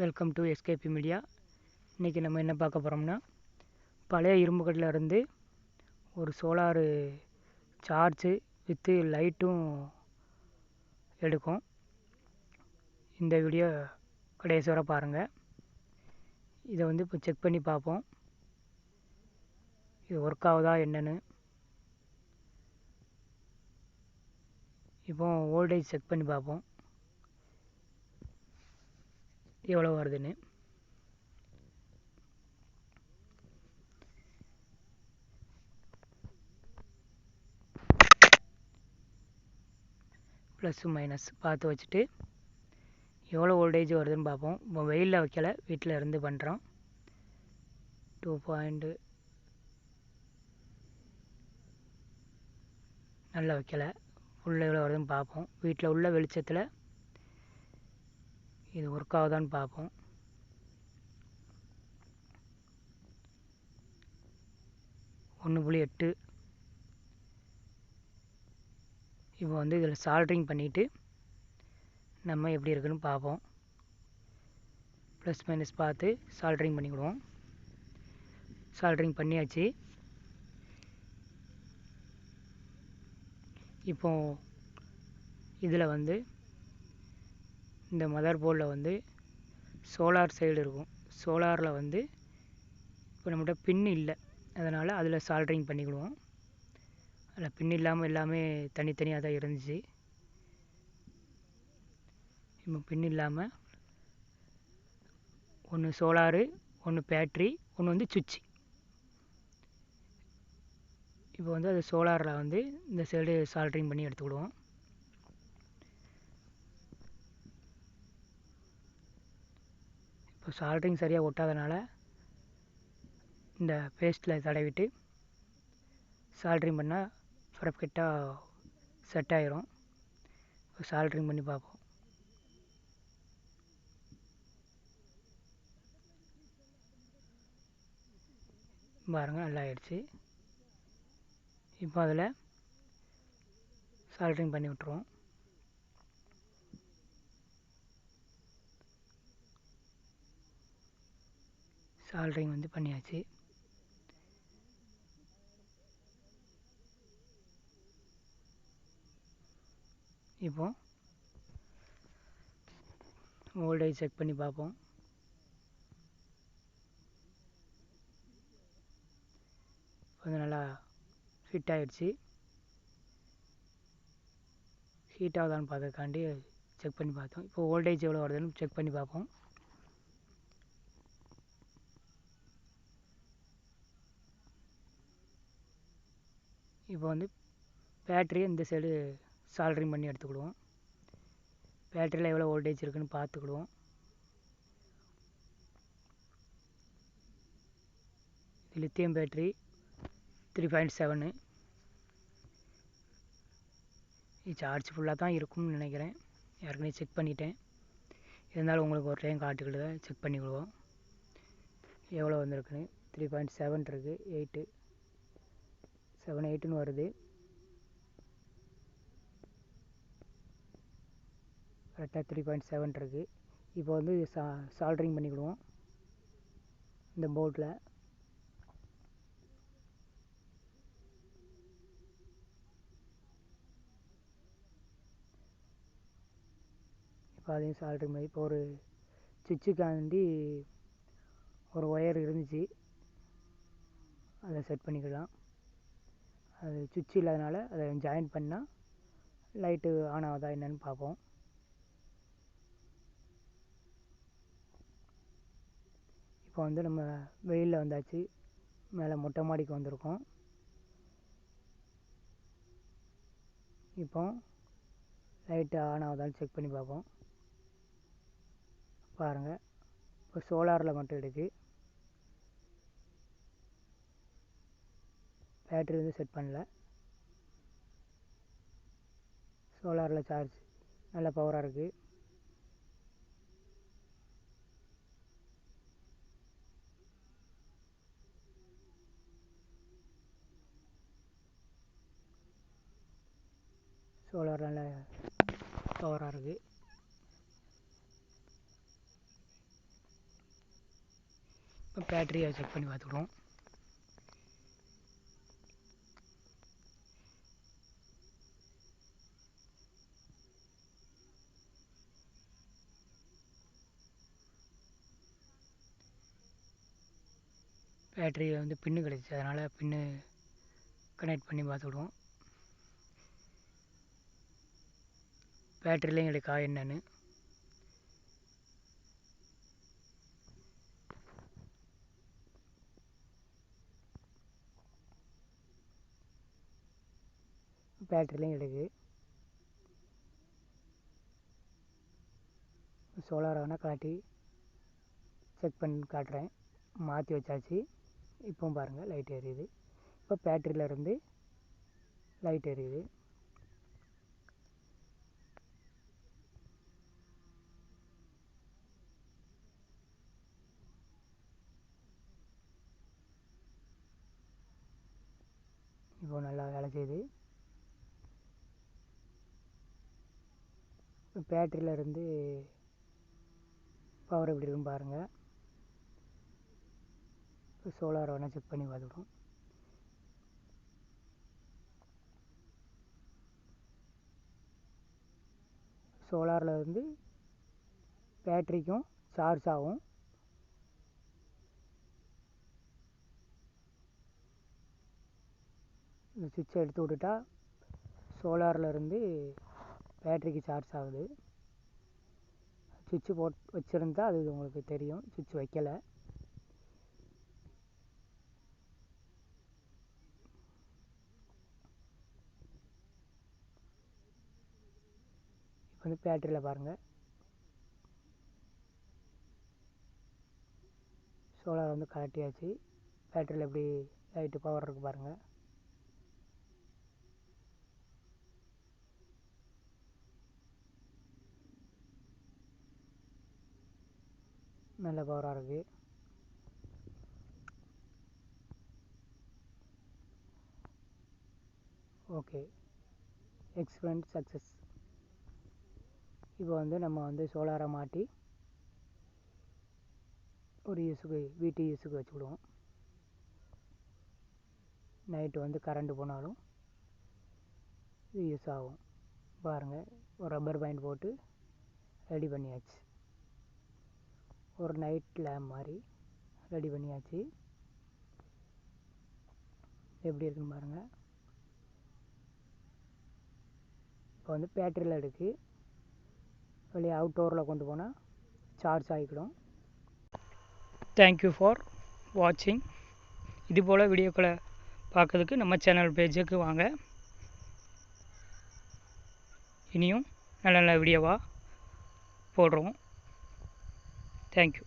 Welcome to SKB media இன்றைக்கி நம்ம என்ன பார்க்க போகிறோம்னா பழைய இரும்புக்கட்டில் இருந்து ஒரு சோலாரு சார்ஜு வித்து லைட்டும் எடுக்கும். இந்த வீடியோ கடைசி வர பாருங்கள் இதை வந்து இப்போ செக் பண்ணி பார்ப்போம். இது ஒர்க் ஆகுதா என்னென்னு. இப்போ வோல்டேஜ் செக் பண்ணி பார்ப்போம். எவ்வளோ வருதுன்னு? ப்ளஸ்ஸு மைனஸ் பார்த்து வச்சுட்டு எவ்வளோ வோல்டேஜ் வருதுன்னு பார்ப்போம். இப்போ வெயிலில் வைக்கல வீட்டில் இருந்து பண்ணுறோம் டூ பாயிண்ட்டு நல்லா வைக்கலை. உள்ளே எவ்வளோ வருதுன்னு பார்ப்போம். வீட்டில் உள்ள வெளிச்சத்தில் இது ஒர்க் ஆகுதான்னு பார்ப்போம். ஒன்று புள்ளி எட்டு. இப்போ வந்து இதில் சால்ட்ரிங் பண்ணிவிட்டு நம்ம எப்படி இருக்குன்னு பார்ப்போம். ப்ளஸ் மைனஸ் பார்த்து சால்ட்ரிங் பண்ணிக்கிடுவோம். சால்ட்ரிங் பண்ணியாச்சு. இப்போ இதில் வந்து இந்த மதர் போர்டில் வந்து சோலார் சைடு இருக்கும். சோலாரில் வந்து இப்போ நம்மகிட்ட பின் இல்லை. அதனால் அதில் சால்ட்ரிங் பண்ணிக்கிடுவோம். அதில் பின் இல்லாமல் எல்லாமே தனித்தனியாக தான் இருந்துச்சு. இப்போ பின் இல்லாமல் ஒன்று சோலாரு ஒன்று பேட்ரி ஒன்று வந்து சுவிட்சு இப்போ வந்து அது சோலாரில் வந்து இந்த சைடு சால்ட்ரிங் பண்ணி எடுத்துக்கிடுவோம். சால்ட்ரிங் சரியாக ஒட்டாதனால இந்த பேஸ்ட்டில் தடவிட்டு சால்ட்ரிங் பண்ணால் பர்ஃபெக்டாக செட் ஆயிரும். இப்போ சால்ட்ரிங் பண்ணி பார்ப்போம். பாருங்கள் நல்லா ஆயிடுச்சு. இப்போ அதில் சால்ட்ரிங் பண்ணி விட்ருவோம் சால்ட்ரிங் வந்து பண்ணியாச்சு. இப்போ வோல்டேஜ் செக் பண்ணி பார்ப்போம். கொஞ்சம் நல்லா ஃபிட் ஆகிடுச்சு ஹீட் ஆகுதான்னு பார்க்கறக்காண்டி செக் பண்ணி பார்த்தோம். இப்போ வோல்டேஜ் எவ்வளோ வருதுன்னு செக் பண்ணி பார்ப்போம். இப்போ வந்து பேட்ரியை இந்த சைடு சால்ட்ரிங் பண்ணி எடுத்துக்கிடுவோம். பேட்டரியில் எவ்வளோ வோல்டேஜ் இருக்குதுன்னு பார்த்துக்கிடுவோம். Lithium battery three point seven charge ஃபுல்லாக தான் இருக்கும்னு நினைக்கிறேன். ஏற்கனவே செக் பண்ணிட்டேன். இருந்தாலும் உங்களுக்கு ஒரு டைம் காட்டுக்கிட்டு செக் பண்ணிக்கிடுவோம். எவ்வளோ வந்திருக்குன்னு? த்ரீ பாயிண்ட் செவன் இருக்குது எயிட்டு செவன் எயிட்டுன்னு வருது. கரெக்டாக த்ரீ பாயிண்ட் செவன் இருக்குது இப்போ வந்து சா சால்ட்ரிங் பண்ணிக்கிடுவோம். இந்த போட்டில் இப்போ அதையும் சால்ட்ரிங் பண்ணி இப்போ ஒரு சுவிட்சுக்காண்டி ஒரு ஒயர் இருந்துச்சு. அதை செட் பண்ணிக்கலாம். அது சுவிட்ச் இல்லாதனால அதை ஜாயின் பண்ணால் லைட்டு ஆன் ஆகுதா என்னன்னு பார்ப்போம். இப்போ வந்து நம்ம வெயிலில் வந்தாச்சு. மேலே மொட்டை மாடிக்கு வந்திருக்கோம். இப்போ லைட்டு ஆன் ஆகுதான்னு செக் பண்ணி பார்ப்போம். பாருங்கள் இப்போ சோலாரில் மட்டும் இருக்குது பேட்ரி வந்து செட் பண்ணல. சோலாரில் சார்ஜ் நல்ல பவராக இருக்குது சோலார் நல்ல பவராக இருக்குது பேட்டரியை செக் பண்ணி பார்த்துக்குறோம். பேட்ரி வந்து பின்னு கிடச்சிச்சு. அதனால் பின்னு கனெக்ட் பண்ணி பார்த்துக்கிடுவோம் பேட்ரிலையும் கிடைக்கா என்னன்னு. பேட்ரிலையும் கிடைக்கு சோலார் வேணால் காட்டி செக் பண்ணி காட்டுறேன். மாற்றி வச்சாச்சு. இப்போவும் பாருங்கள் லைட் எரியுது. இப்போ பேட்டரியில் இருந்து லைட் எரியுது. இப்போ நல்லா வேலை செய்யுது. பேட்டரியில் இருந்து பவர் எப்படி இருக்குன்னு பாருங்கள் சோலார் வேணால் செக் பண்ணி பார்த்துக்கிடுவோம் சோலாரில் வந்து பேட்டரிக்கும் சார்ஜ் ஆகும். இந்த சுவிட்சை எடுத்து விட்டுட்டா சோலாரில் இருந்து பேட்டரிக்கு சார்ஜ் ஆகுது. சுவிட்சு போட் வச்சுருந்தா அது உங்களுக்கு தெரியும். சுவிட்ச் வைக்கலை இப்போ வந்து பேட்டரியில் பாருங்கள் சோலார் வந்து கலட்டியாச்சு பேட்டரியில் எப்படி லைட்டு பவர் இருக்குது பாருங்கள் நல்ல பவராக இருக்குது ஓகே எக்ஸ்பிரண்ட் சக்ஸஸ் இப்போ வந்து நம்ம வந்து சோலாரை மாட்டி ஒரு யூஸுக்கு வீட்டு யூஸுக்கு வச்சுக்கிடுவோம். நைட்டு வந்து கரண்ட்டு போனாலும் இது யூஸ் ஆகும். பாருங்கள் ஒரு ரப்பர் பேண்ட் போட்டு ரெடி பண்ணியாச்சு. ஒரு நைட் லேம்ப் மாதிரி ரெடி பண்ணியாச்சு. எப்படி இருக்குன்னு பாருங்கள் இப்போ வந்து பேட்டரியில் இருக்குது வெளியே அவுட்டோரில் கொண்டு போனால் சார்ஜ் ஆகிக்கிடும். தேங்க்யூ ஃபார் வாட்சிங் இது போல் வீடியோக்களை பார்க்கறதுக்கு நம்ம சேனல் பேஜுக்கு வாங்க. இனியும் நல்ல நல்ல வீடியோவாக போடுறோம். தேங்க்யூ